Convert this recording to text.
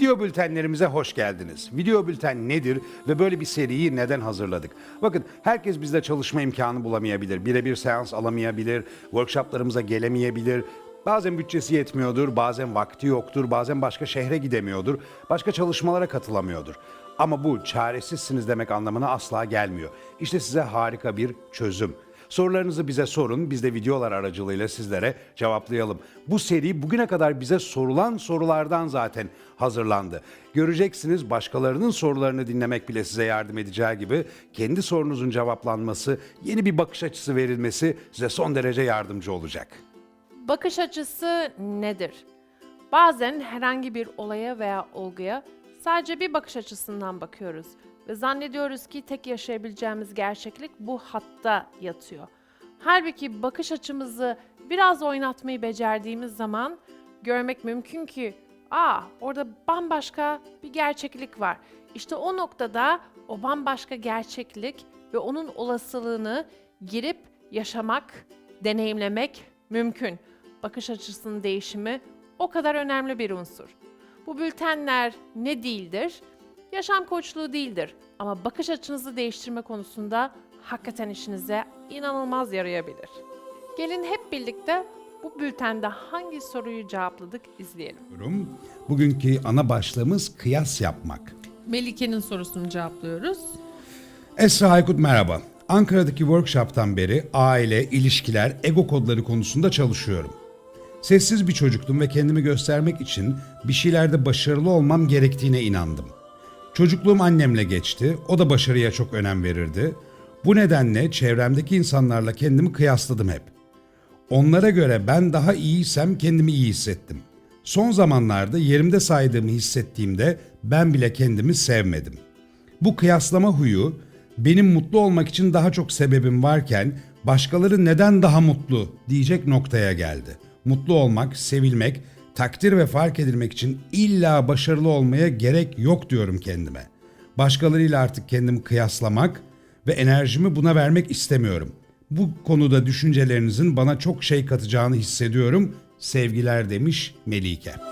Video bültenlerimize hoş geldiniz. Video bülten nedir ve böyle bir seriyi neden hazırladık? Bakın herkes bizde çalışma imkanı bulamayabilir, birebir seans alamayabilir, workshoplarımıza gelemeyebilir. Bazen bütçesi yetmiyordur, bazen vakti yoktur, bazen başka şehre gidemiyordur, başka çalışmalara katılamıyordur. Ama bu çaresizsiniz demek anlamına asla gelmiyor. İşte size harika bir çözüm. Sorularınızı bize sorun, biz de videolar aracılığıyla sizlere cevaplayalım. Bu seri bugüne kadar bize sorulan sorulardan zaten hazırlandı. Göreceksiniz başkalarının sorularını dinlemek bile size yardım edeceği gibi kendi sorunuzun cevaplanması, yeni bir bakış açısı verilmesi size son derece yardımcı olacak. Bakış açısı nedir? Bazen herhangi bir olaya veya olguya sadece bir bakış açısından bakıyoruz ve zannediyoruz ki tek yaşayabileceğimiz gerçeklik bu hatta yatıyor. Halbuki bakış açımızı biraz oynatmayı becerdiğimiz zaman görmek mümkün ki aa orada bambaşka bir gerçeklik var. İşte o noktada o bambaşka gerçeklik ve onun olasılığını girip yaşamak, deneyimlemek mümkün. Bakış açısının değişimi o kadar önemli bir unsur. Bu bültenler ne değildir? Yaşam koçluğu değildir ama bakış açınızı değiştirme konusunda hakikaten işinize inanılmaz yarayabilir. Gelin hep birlikte bu bültende hangi soruyu cevapladık izleyelim. Bugünkü ana başlığımız kıyas yapmak. Melike'nin sorusunu cevaplıyoruz. Esra Aykut merhaba. Ankara'daki workshop'tan beri aile, ilişkiler, ego kodları konusunda çalışıyorum. Sessiz bir çocuktum ve kendimi göstermek için bir şeylerde başarılı olmam gerektiğine inandım. Çocukluğum annemle geçti, o da başarıya çok önem verirdi. Bu nedenle çevremdeki insanlarla kendimi kıyasladım hep. Onlara göre ben daha iyiysem kendimi iyi hissettim. Son zamanlarda yerimde saydığımı hissettiğimde ben bile kendimi sevmedim. Bu kıyaslama huyu benim mutlu olmak için daha çok sebebim varken başkaları neden daha mutlu diyecek noktaya geldi. Mutlu olmak, sevilmek, takdir ve fark edilmek için illa başarılı olmaya gerek yok diyorum kendime. Başkalarıyla artık kendimi kıyaslamak ve enerjimi buna vermek istemiyorum. Bu konuda düşüncelerinizin bana çok şey katacağını hissediyorum. Sevgiler demiş Melike.